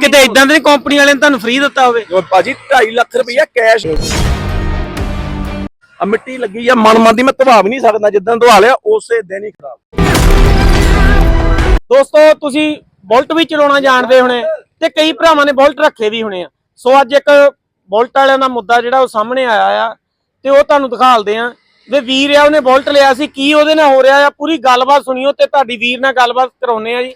ਕਿਤੇ ਇਦਾਂ ਦੇ ਕੰਪਨੀ ਵਾਲਿਆਂ ਨੇ ਤੁਹਾਨੂੰ ਫ੍ਰੀ ਦਿੱਤਾ ਹੋਵੇ। ਜੋ ਭਾਜੀ 2.5 ਲੱਖ ਰੁਪਈਆ ਕੈਸ਼ ਆ ਮਿੱਟੀ ਲੱਗੀ ਆ ਮਨ ਮਨ ਦੀ ਮੈਂ ਧਵਾ ਵੀ ਨਹੀਂ ਸਕਦਾ ਜਿੱਦਾਂ ਧਵਾ ਲਿਆ ਉਸੇ ਦਿਨ ਹੀ ਖਰਾਬ। ਦੋਸਤੋ ਤੁਸੀਂ ਬੁਲਟ ਵੀ ਚਲਾਉਣਾ ਜਾਣਦੇ ਹੋਣੇ ਤੇ ਕਈ ਭਰਾਵਾਂ ਨੇ ਬੁਲਟ ਰੱਖੇ ਵੀ ਹੋਣੇ ਆ। ਸੋ ਅੱਜ ਇੱਕ ਬੁਲਟ ਵਾਲਿਆਂ ਦਾ ਮੁੱਦਾ ਜਿਹੜਾ ਉਹ ਸਾਹਮਣੇ ਆਇਆ ਆ ਤੇ ਉਹ ਤੁਹਾਨੂੰ ਦਿਖਾਲਦੇ ਆ ਵੀ ਵੀਰ ਆ ਉਹਨੇ ਬੁਲਟ ਲਿਆ ਸੀ ਕੀ ਉਹਦੇ ਨਾਲ ਹੋ ਰਿਹਾ ਆ? ਪੂਰੀ ਗੱਲਬਾਤ ਸੁਣਿਓ ਤੇ ਤੁਹਾਡੀ ਵੀਰ ਨਾਲ ਗੱਲਬਾਤ ਕਰਾਉਨੇ ਆ ਜੀ।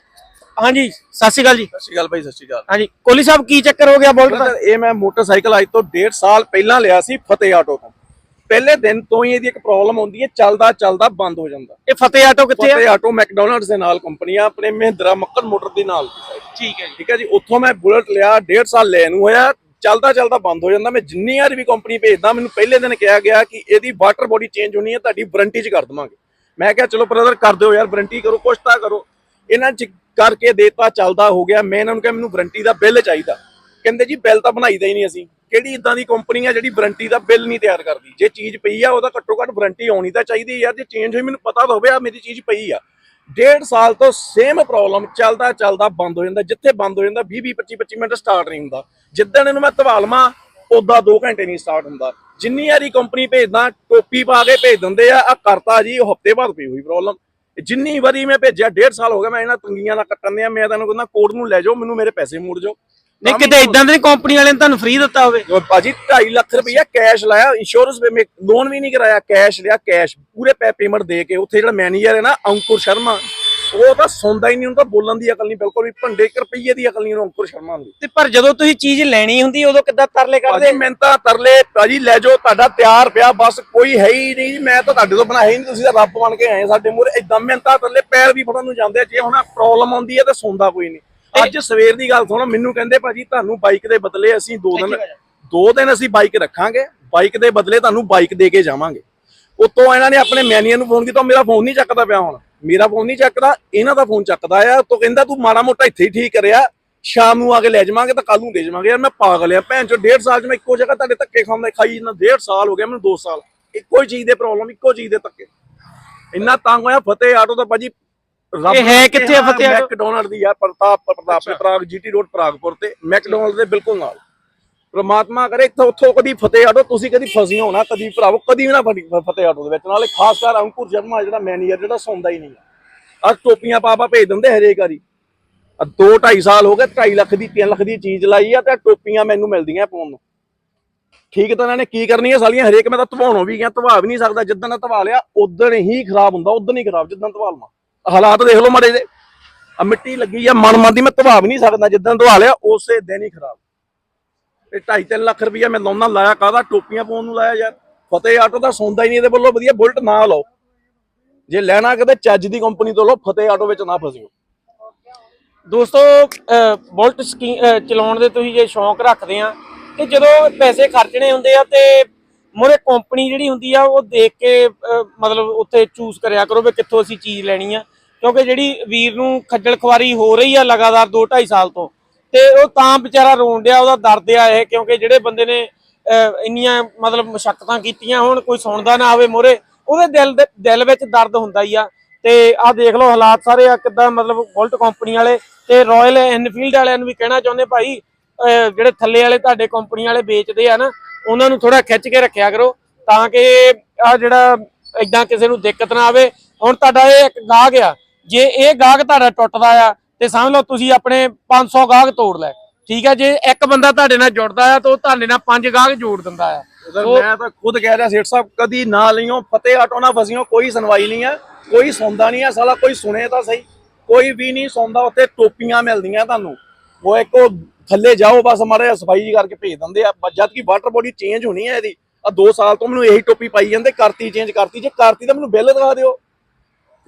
ਹਾਂਜੀ ਸਤਿ ਸ਼੍ਰੀ ਅਕਾਲ ਜੀ। ਸਤਿ ਸ਼੍ਰੀ ਅਕਾਲ ਭਾਈ ਸਤਿ ਸ਼੍ਰੀ ਅਕਾਲ। ਹਾਂਜੀ ਕੋਲੀ ਸਾਹਿਬ ਕੀ ਚੱਕਰ ਹੋ ਗਿਆ ਬੁਲਟ ਦਾ? ਇਹ ਮੈਂ ਮੋਟਰਸਾਈਕਲ ਅੱਜ ਤੋਂ 1.5 ਸਾਲ ਪਹਿਲਾਂ ਲਿਆ ਸੀ ਫਤਿਹ ਆਟੋ ਤੋਂ। ਪਹਿਲੇ ਦਿਨ ਤੋਂ ਹੀ ਇਹਦੀ ਇੱਕ ਪ੍ਰੋਬਲਮ ਹੁੰਦੀ ਹੈ ਚੱਲਦਾ ਚੱਲਦਾ ਬੰਦ ਹੋ ਜਾਂਦਾ। ਇਹ ਫਤਿਹ ਆਟੋ ਕਿੱਥੇ ਆ? ਫਤਿਹ ਆਟੋ ਮੈਕਡੋਨਲਡਸ ਦੇ ਨਾਲ ਕੰਪਨੀ ਆ ਆਪਣੇ ਮਹਿੰਦਰਾ ਮੱਕੜ ਮੋਟਰ ਦੇ ਨਾਲ ਠੀਕ ਹੈ ਜੀ। ਠੀਕ ਹੈ ਜੀ ਉੱਥੋਂ ਮੈਂ ਬੁਲਟ ਲਿਆ 1.5 ਸਾਲ ਲੈਣ ਨੂੰ ਹੋਇਆ ਚੱਲਦਾ ਚੱਲਦਾ ਬੰਦ ਹੋ ਜਾਂਦਾ। ਮੈਂ ਜਿੰਨੀ ਵਾਰ ਵੀ ਕੰਪਨੀ ਭੇਜਦਾ ਮੈਨੂੰ ਪਹਿਲੇ ਦਿਨ ਕਿਹਾ ਗਿਆ ਕਿ ਇਹਦੀ ਵਾਟਰ ਬੋਡੀ ਚੇਂਜ ਹੋਣੀ ਹੈ ਤੁਹਾਡੀ ਵਾਰੰਟੀ 'ਚ ਕਰ ਦਵਾਂਗੇ। ਮੈਂ ਕਿਹਾ ਚਲੋ ਬ੍ਰਦਰ ਕਰ ਦਿਓ ਯਾਰ ਵਾਰੰਟੀ ਕਰੋ ਕੁਛ ਤਾਂ ਕਰੋ। ਇਹਨਾਂ 'ਚ ਕਰਕੇ ਦੇਤਾ, ਚੱਲਦਾ ਹੋ ਗਿਆ। ਮੈਂ ਇਹਨਾਂ ਨੂੰ ਕਿਹਾ, ਮੈਨੂੰ ਵਾਰੰਟੀ ਦਾ ਬਿੱਲ ਚਾਹੀਦਾ। ਕਹਿੰਦੇ, ਜੀ ਬਿੱਲ ਤਾਂ ਬਣਾਈਦਾ ਹੀ ਨਹੀਂ ਅਸੀਂ। ਕਿਹੜੀ ਇਦਾਂ ਦੀ ਕੰਪਨੀ ਆ ਜਿਹੜੀ ਵਾਰੰਟੀ ਦਾ ਬਿੱਲ ਨਹੀਂ ਤਿਆਰ ਕਰਦੀ? ਜੇ ਚੀਜ਼ ਪਈ ਆ, ਉਹਦਾ ਘੱਟੋ ਘੱਟ ਵਾਰੰਟੀ ਆਉਣੀ ਤਾਂ ਚਾਹੀਦੀ ਯਾਰ। ਜੇ ਚੇਂਜ ਹੋਈ, ਮੈਨੂੰ ਪਤਾ ਤਾਂ ਹੋਵੇ ਆ, ਮੇਰੀ ਚੀਜ਼ ਪਈ ਆ। ਡੇਢ ਸਾਲ ਤੋਂ ਸੇਮ ਪ੍ਰੋਬਲਮ ਚੱਲਦਾ ਚੱਲਦਾ, ਬੰਦ ਹੋ ਜਾਂਦਾ। ਜਿੱਥੇ ਬੰਦ ਹੋ ਜਾਂਦਾ 20 20 25 25 ਮਿੰਟ ਸਟਾਰਟ ਨਹੀਂ ਹੁੰਦਾ। ਜਿੱਦਣ ਇਹਨੂੰ ਮੈਂ ਧਵਾਲਮਾ ਉਦਾਂ 2 ਘੰਟੇ ਨਹੀਂ ਸਟਾਰਟ ਹੁੰਦਾ। ਜਿੰਨੀ ਵਾਰੀ ਕੰਪਨੀ ਭੇਜਦਾ, ਟੋਪੀ ਪਾ ਕੇ ਭੇਜ ਦਿੰਦੇ ਆ ਆ ਕਰਤਾ ਜੀ ਹਫ਼ਤੇ ਬਾਅਦ ਪਈ ਹੋਈ ਪ੍ਰੋਬਲਮ ਜਿੰਨੀ ਵਾਰੀ ਮੈਂ ਭੇਜਿਆ ਡੇਢ ਸਾਲ ਹੋ ਗਿਆ ਮੈਂ ਇਹਨਾਂ ਤੰਗੀਆਂ ਨਾਲ ਕੱਟਣ ਦਿਆਂ ਮੈਂ ਤੁਹਾਨੂੰ ਕਹਿੰਦਾ ਕੋਡ ਨੂੰ ਲੈ ਜਾਓ ਮੈਨੂੰ ਮੇਰੇ ਪੈਸੇ ਮੋੜ ਜਾਓ। ਨਹੀਂ ਕਿਤੇ ਇਦਾਂ ਦੇ ਕੰਪਨੀ ਵਾਲਿਆਂ ਨੇ ਤੁਹਾਨੂੰ ਫ੍ਰੀ ਦਿੱਤਾ ਹੋਵੇ? ਭਾਜੀ 2.5 ਲੱਖ ਰੁਪਈਆ ਕੈਸ਼ ਲਾਇਆ ਇੰਸ਼ੋਰੈਂਸ ਪੇ ਮੈਂ ਲੋਨ ਵੀ ਨਹੀਂ ਕਰਾਇਆ ਕੈਸ਼ ਲਿਆ ਕੈਸ਼ ਪੂਰੇ ਪੇਮੈਂਟ ਦੇ ਕੇ ਉੱਥੇ ਜਿਹੜਾ ਮੈਨੇਜਰ ਹੈ ਨਾ ਅੰਕੁਰ ਸ਼ਰਮਾ ਉਹ ਤਾਂ ਸੁਣਦਾ ਹੀ ਨਹੀਂ ਤਾਂ ਬੋਲਣ ਦੀ ਅਕਲ ਨਹੀਂ ਬਿਲਕੁਲ ਵੀ ਭੰਡੇ ਕੁ ਰੁਪਈਏ ਦੀ ਅਕਲ ਨਹੀਂ ਉਹਨੂੰ ਅੰਕੁਰ ਸ਼ਰਮਾ ਨੂੰ ਤੇ ਪਰ ਜਦੋਂ ਤੁਸੀਂ ਚੀਜ਼ ਲੈਣੀ ਹੁੰਦੀ ਉਦੋਂ ਕਿੱਦਾਂ ਤਰਲੇ ਕਰਦੇ? ਭਾਜੀ ਮੈਂ ਤਾਂ ਤਰਲੇ ਭਾਜੀ ਲੈ ਜਾਓ ਤੁਹਾਡਾ ਤਿਆਰ ਪਿਆ ਬਸ ਕੋਈ ਹੈ ਹੀ ਨਹੀਂ ਮੈਂ ਤਾਂ ਤੁਹਾਡੇ ਤੋਂ ਬਣਾਇਆ ਹੀ ਨਹੀਂ ਤੁਸੀਂ ਤਾਂ ਰੱਬ ਬਣ ਕੇ ਆਏ ਸਾਡੇ ਮੂਹਰੇ। ਇਦਾਂ ਮੈਂ ਤਾਂ ਤਰਲੇ ਪੈਰ ਵੀ ਫੜਨ ਨੂੰ ਜਾਂਦੇ। ਜੇ ਹੁਣ ਪ੍ਰੋਬਲਮ ਆਉਂਦੀ ਹੈ ਤਾਂ ਸੁਣਦਾ ਕੋਈ ਨਹੀਂ। ਅੱਜ ਸਵੇਰ ਦੀ ਗੱਲ ਸੁਣੋ ਮੈਨੂੰ ਕਹਿੰਦੇ ਭਾਜੀ ਤੁਹਾਨੂੰ ਬਾਈਕ ਦੇ ਬਦਲੇ ਅਸੀਂ ਦੋ ਦਿਨ ਦੋ ਦਿਨ ਅਸੀਂ ਬਾਈਕ ਰੱਖਾਂਗੇ ਬਾਈਕ ਦੇ ਬਦਲੇ ਤੁਹਾਨੂੰ ਬਾਈਕ ਦੇ ਕੇ ਜਾਵਾਂਗੇ। ਉਤੋਂ ਇਹਨਾਂ ਨੇ ਆਪਣੇ ਮੈਨੀਆ ਨੂੰ ਫੋਨ ਕੀਤਾ ਮੇਰਾ ਫੋਨ ਨਹੀਂ ਚੱਕਦਾ ਪਿਆ ਹੁਣ। ਮੇਰਾ ਫੋਨ ਨਹੀਂ ਚੱਕਦਾ ਇਹਨਾਂ ਦਾ ਫੋਨ ਚੱਕਦਾ ਆ ਤੋਂ ਕਹਿੰਦਾ ਤੂੰ ਮਾੜਾ ਮੋਟਾ ਇੱਥੇ ਹੀ ਠੀਕ ਕਰਿਆ ਸ਼ਾਮ ਨੂੰ ਆ ਕੇ ਲੈ ਜਾਵਾਂਗੇ ਤਾਂ ਕੱਲ ਨੂੰ ਦੇ ਜਾਵਾਂਗੇ। ਯਾਰ ਮੈਂ ਪਾਗਲ ਆ ਭੈਣ ਚੋ ਡੇਢ ਸਾਲ ਚ ਮੈਂ ਇੱਕੋ ਜਗ੍ਹਾ ਤੁਹਾਡੇ ਧੱਕੇ ਖਾਂਦਾ ਖਾਈ ਜਾਂਦਾ ਡੇਢ ਸਾਲ ਹੋ ਗਿਆ ਮੈਨੂੰ 2 ਸਾਲ ਇੱਕੋ ਹੀ ਚੀਜ਼ ਦੇ ਪ੍ਰੋਬਲਮ ਇੱਕੋ ਚੀਜ਼ ਦੇ ਧੱਕੇ। ਇੰਨਾ ਤੰਗ ਹੋਇਆ ਫਤਿਹ ਆਟੋ ਦਾ ਭਾਜੀ ਇਹ ਹੈ ਕਿੱਥੇ ਫਤਿਹ ਆਟੋ? ਮੈਕਡੋਨਲਡ ਦੀ ਆ ਪ੍ਰਤਾਪ ਪ੍ਰਤਾਪ ਪ੍ਰਾਗ ਜੀਟੀ ਰੋਡ ਪ੍ਰਾਗਪੁਰ ਤੇ ਮੈਕਡੋਨਲਡ ਦੇ ਬਿਲਕੁਲ ਨਾਲ। ਪ੍ਰਮਾਤਮਾ ਕਰੇ, ਇੱਥੋਂ ਉੱਥੋਂ ਕਦੀ ਫਤਿਹ ਆਟੋ ਤੁਸੀਂ ਕਦੀ ਫਸੀ ਹੋਣਾ ਕਦੀ ਭਰਾਵੋ, ਕਦੀ ਵੀ ਨਾ ਫੜੀ- ਫਤਿਹ ਆਟੋ ਦੇ ਵਿੱਚ। ਨਾਲੇ ਖਾਸ ਕਰ ਅੰਕੁਰ ਸ਼ਰਮਾ ਜਿਹੜਾ ਮੈਨੇਜਰ ਜਿਹੜਾ ਸੌਂਦਾ ਹੀ ਨਹੀਂ ਆ। ਟੋਪੀਆਂ ਪਾ ਭੇਜ ਦਿੰਦੇ ਹਰੇਕ ਵਾਰੀ। ਆ 2 2.5 ਸਾਲ ਹੋ ਗਏ 2.5 ਲੱਖ ਦੀ 3 ਲੱਖ ਦੀ ਚੀਜ਼ ਲਾਈ ਆ ਤੇ ਟੋਪੀਆਂ ਮੈਨੂੰ ਮਿਲਦੀਆਂ ਪਾਉਣ ਨੂੰ। ਠੀਕ ਤਾਂ ਇਹਨਾਂ ਨੇ ਕੀ ਕਰਨੀ ਹੈ ਸਾਲੀਆਂ? ਹਰੇਕ ਮੈਂ ਤਾਂ ਧਵਾਉਣੋਂ ਵੀ ਗਿਆ, ਧਵਾ ਵੀ ਨਹੀਂ ਸਕਦਾ। ਜਿੱਦਾਂ ਦਾ ਧਵਾ ਲਿਆ, ਉਦੋਂ ਹੀ ਖਰਾਬ ਹੁੰਦਾ, ਉਦੋਂ ਹੀ ਖਰਾਬ ਜਿੱਦਾਂ ਧਵਾ ਲਵਾਂ। ਹਾਲਾਤ ਦੇਖ ਲਓ ਮਾੜੇ ਦੇ ਆ ਮਿੱਟੀ ਲੱਗੀ ਆ, ਮਨ ਮਨ ਦੀ ਮੈਂ ਧਵਾ ਵੀ ਨਹੀਂ ਸਕਦਾ। ਜਿੱਦਾਂ ਧਵਾ ਲਿਆ, ਉਸੇ ਦਿਨ ਹੀ ਖਰਾਬ। ਇਹ 2.5 ਲੱਖ ਰੁਪਈਆ ਮੈਂ ਲਾਉਣਾ ਲਾਇਆ ਕਾਹਦਾ? ਟੋਪੀਆਂ ਪਾਉਣ ਨੂੰ ਲਾਇਆ ਯਾਰ। ਫਤਿਹ ਆਟੋ ਤਾਂ ਸੌਂਦਾ ਹੀ ਨਹੀਂ, ਇਹਦੇ ਵੱਲੋਂ ਵਧੀਆ ਬੁਲਟ ਨਾ ਲਓ। ਜੇ ਲੈਣਾ ਕਿਤੇ ਚੱਜ ਦੀ ਕੰਪਨੀ ਤੋਂ ਲਓ, ਫਤਿਹ ਆਟੋ ਵਿੱਚ ਨਾ ਫਸਿਓ। ਦੋਸਤੋ ਬੁਲਟ ਚਲਾਉਣ ਦੇ ਤੁਸੀਂ ਜੇ ਸ਼ੌਂਕ ਰੱਖਦੇ ਆ, ਤੇ ਜਦੋਂ ਪੈਸੇ ਖਰਚਣੇ ਹੁੰਦੇ ਆ ਤੇ ਮੋਰੇ ਕੰਪਨੀ ਜਿਹੜੀ ਹੁੰਦੀ ਆ, ਉਹ ਦੇਖ ਕੇ ਮਤਲਬ ਉੱਥੇ ਚੂਜ਼ ਕਰਿਆ ਕਰੋ ਵੀ ਕਿੱਥੋਂ ਅਸੀਂ ਚੀਜ਼ ਲੈਣੀ ਆ। ਕਿਉਂਕਿ ਜਿਹੜੀ ਵੀਰ ਨੂੰ ਖੱਜਲ ਖਵਾਰੀ ਹੋ ਰਹੀ ਆ ਲਗਾਤਾਰ 2 2.5 ਸਾਲ ਤੋਂ ਤੇ ਉਹ ਤਾਂ ਵਿਚਾਰਾ ਰੋਣ ਡਿਆ, ਉਹਦਾ ਦਰਦ ਆ ਇਹ, ਕਿਉਂਕਿ ਜਿਹੜੇ ਬੰਦੇ ਨੇ ਇੰਨੀਆਂ ਮਤਲਬ ਮੁਸ਼ਕਲਾਂ ਕੀਤੀਆਂ, ਹੁਣ ਕੋਈ ਸੁਣਦਾ ਨਾ ਆਵੇ ਮੋਰੇ, ਉਹਦੇ ਦਿਲ ਦੇ, ਦਿਲ ਵਿੱਚ ਦਰਦ ਹੁੰਦਾ ਹੀ ਆ। ਤੇ ਆਹ ਦੇਖ ਲਓ ਹਾਲਾਤ ਸਾਰੇ ਆ, ਕਿੱਦਾਂ ਮਤਲਬ ਬੁਲਟ ਕੰਪਨੀ ਵਾਲੇ ਤੇ ਰਾਇਲ ਐਨਫੀਲਡ ਵਾਲਿਆਂ ਨੂੰ ਵੀ ਕਹਿਣਾ ਚਾਹੁੰਦੇ, ਭਾਈ ਜਿਹੜੇ ਥੱਲੇ ਵਾਲੇ ਤੁਹਾਡੇ ਕੰਪਨੀ ਵਾਲੇ ਵੇਚਦੇ ਆ ਨਾ, ਉਹਨਾਂ ਨੂੰ ਥੋੜਾ ਖਿੱਚ ਕੇ ਰੱਖਿਆ ਕਰੋ, ਤਾਂ ਕਿ ਆ ਜਿਹੜਾ ਇਦਾਂ ਕਿਸੇ ਨੂੰ ਦਿੱਕਤ ਨਾ ਆਵੇ। ਹੁਣ ਤੁਹਾਡਾ ਇਹ ਇੱਕ ਗਾਹਕ ਆ, ਜੇ ਇਹ ਗਾਹਕ ਤੁਹਾਡਾ ਟੁੱਟਦਾ ਆ ਤੇ ਸਮਝ ਲਓ ਤੁਸੀਂ ਆਪਣੇ 500 ਗਾਹਕ ਤੋੜ ਲੈ ਠੀਕ ਹੈ ਜੇ ਇੱਕ ਬੰਦਾ ਤੁਹਾਡੇ ਨਾਲ ਜੁੜਦਾ ਆ ਤਾਂ ਉਹ ਤੁਹਾਡੇ ਨਾਲ ਪੰਜ ਗਾਹਕ ਜੋੜ ਦਿੰਦਾ ਆ। ਮੈਂ ਤਾਂ ਖੁਦ ਕਹਿ ਰਿਹਾ ਸੇਠ ਸਾਹਿਬ ਕਦੀ ਨਾ ਲਈਓ ਫਤਿਹ ਆਟੋ ਨਾ ਫਸਿਓ ਕੋਈ ਸੁਣਵਾਈ ਨਹੀਂ ਆ ਕੋਈ ਸੁਣਦਾ ਨਹੀਂ ਆ ਸਾਲਾ ਕੋਈ ਸੁਣੇ ਤਾਂ ਸਹੀ ਕੋਈ ਵੀ ਨਹੀਂ ਸੁਣਦਾ ਉੱਥੇ ਟੋਪੀਆਂ ਮਿਲਦੀਆਂ ਤੁਹਾਨੂੰ। ਉਹ ਇੱਕ ਉਹ ਥੱਲੇ ਜਾਓ ਬਸ ਮਾਰੇ ਸਫ਼ਾਈ ਕਰਕੇ ਭੇਜ ਦਿੰਦੇ ਆ ਜਦ ਕਿ ਵਾਟਰ ਬੋਡੀ ਚੇਂਜ ਹੋਣੀ ਹੈ ਇਹਦੀ ਆ 2 ਸਾਲ ਤੋਂ ਮੈਨੂੰ ਇਹੀ ਟੋਪੀ ਪਾਈ ਜਾਂਦੇ ਕਰਤੀ ਚੇਂਜ ਕਰਤੀ ਜੇ ਕਰਤੀ ਤਾਂ ਮੈਨੂੰ ਬਿੱਲ ਦਿਖਾ ਦਿਓ।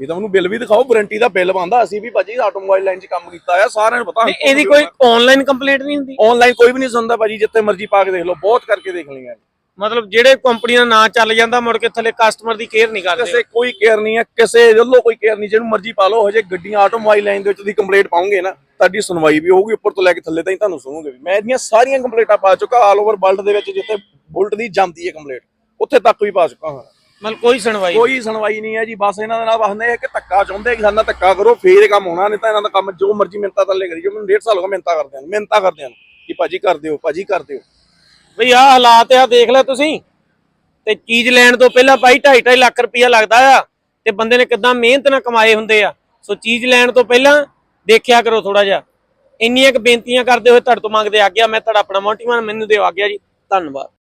ਇਹ ਤਾਂ ਮੈਨੂੰ ਬਿੱਲ ਵੀ ਦਿਖਾਓ ਵਾਰੰਟੀ ਦਾ ਬਿੱਲ ਬੰਦਾ ਅਸੀਂ ਵੀ ਭਾਜੀ ਆਟੋਮੋਬਾਈਲ ਲਾਈਨ 'ਚ ਕੰਮ ਕੀਤਾ ਆ ਸਾਰਿਆਂ ਨੂੰ ਪਤਾ ਇਹਦੀ ਕੋਈ ਆਨਲਾਈਨ ਕੰਪਲੇਂਟ ਨਹੀਂ ਹੁੰਦੀ? ਆਨਲਾਈਨ ਕੋਈ ਵੀ ਨਹੀਂ ਸੁਣਦਾ ਭਾਜੀ ਜਿੱਥੇ ਮਰਜ਼ੀ ਪਾ ਕੇ ਦੇਖ ਲਓ ਬਹੁਤ ਕਰਕੇ ਦੇਖ ਲਈਆਂ ਮਤਲਬ ਜਿਹੜੇ ਕੰਪਨੀ ਦਾ ਨਾਂ ਚੱਲ ਜਾਂਦਾ ਮੁੜ ਕੇ ਥੱਲੇ ਕਸਟਮਰ ਦੀ ਕੇਅਰ ਨਹੀਂ ਕਰਦੇ। ਕਿਸੇ ਕੋਈ ਕੇਅਰ ਨਹੀਂ ਹੈ ਕਿਸੇ ਵੱਲੋਂ ਕੋਈ ਕੇਅਰ ਨਹੀਂ ਜਿਹਨੂੰ ਮਰਜ਼ੀ ਪਾ ਲਓ ਹਜੇ ਗੱਡੀਆਂ ਆਟੋਮੋਬਾਈਲ ਲਾਈਨ ਦੇ ਵਿੱਚ ਤੁਸੀਂ ਕੰਪਲੀਟ ਪਾਉਂਗੇ ਨਾ ਤੁਹਾਡੀ ਸੁਣਵਾਈ ਵੀ ਹੋਊਗੀ ਉੱਪਰ ਤੋਂ ਲੈ ਕੇ ਥੱਲੇ ਤਾਈਂ ਤੁਹਾਨੂੰ ਸੁਣੋਗੇ ਵੀ। ਮੈਂ ਇਹਦੀਆਂ ਸਾਰੀਆਂ ਕੰਪਲੀਟਾਂ ਪਾ ਚੁੱਕਾ ਆਲ ਓਵਰ ਵਰਲਡ ਦੇ ਵਿੱਚ ਜਿੱਥੇ ਬੁਲਟ ਦੀ ਜਾਂਦੀ ਹੈ ਕੰਪਲੀਟ ਉੱਥੇ ਤੱਕ ਵੀ ਪਾ ਚੁੱਕਾ ਹਾਂ। ਮਤਲਬ ਕੋਈ ਸੁਣਵਾਈ। ਕੋਈ ਸੁਣਵਾਈ ਨਹੀਂ ਹੈ ਜੀ ਬਸ ਇਹਨਾਂ ਦੇ ਨਾਲ ਬਸਦੇ ਆ ਕਿ ਧੱਕਾ ਚਾਹੁੰਦੇ ਕਿ ਸਾਡਾ ਧੱਕਾ ਕਰੋ ਫੇਰ ਇਹ ਕੰਮ ਹੋਣਾ ਨਹੀਂ ਤਾਂ ਇਹਨਾਂ ਦਾ ਕੰਮ ਜੋ ਮਰਜ਼ੀ ਮਿੰਤਾ ਥੱਲੇ ਕਰੀ ਜੋ ਮੈਨੂੰ ਡੇਢ ਸਾਲ ਹੋ ਗਿਆ ਮਿੰਤਾ ਕਰਦੇ ਨੂੰ ਮਿੰਤਾ ਕਰਦੇ ਨੂੰ ਕਿ ਭਾਜੀ ਕਰ ਦਿਓ ਭਾਜੀ ਕਰ ਦਿਓ। ਬਈ ਆਹ ਹਾਲਾਤ ਆ ਦੇਖ ਲੈ ਤੁਸੀਂ। ਤੇ ਚੀਜ਼ ਲੈਣ ਤੋਂ ਪਹਿਲਾਂ ਭਾਈ 2.5 ਲੱਖ ਰੁਪਇਆ ਲੱਗਦਾ ਆ ਤੇ ਬੰਦੇ ਨੇ ਕਿਦਾਂ ਮਿਹਨਤ ਨਾਲ ਕਮਾਏ ਹੁੰਦੇ ਆ। ਸੋ ਚੀਜ਼ ਲੈਣ ਤੋਂ ਪਹਿਲਾਂ ਦੇਖਿਆ ਕਰੋ ਥੋੜਾ ਜਿਹਾ। ਇੰਨੀਆਂ ਕੁ ਬੇਨਤੀਆਂ ਕਰਦੇ ਹੋਏ ਤੁਹਾਡੇ ਤੋਂ ਮੰਗਦੇ ਆ ਗਿਆ ਮੈਂ ਤੁਹਾਡਾ ਆਪਣਾ ਮੋਂਟੀਮਾਨ ਮੈਨੂੰ ਦਿਓ ਆ ਗਿਆ ਜੀ। ਧੰਨਵਾਦ।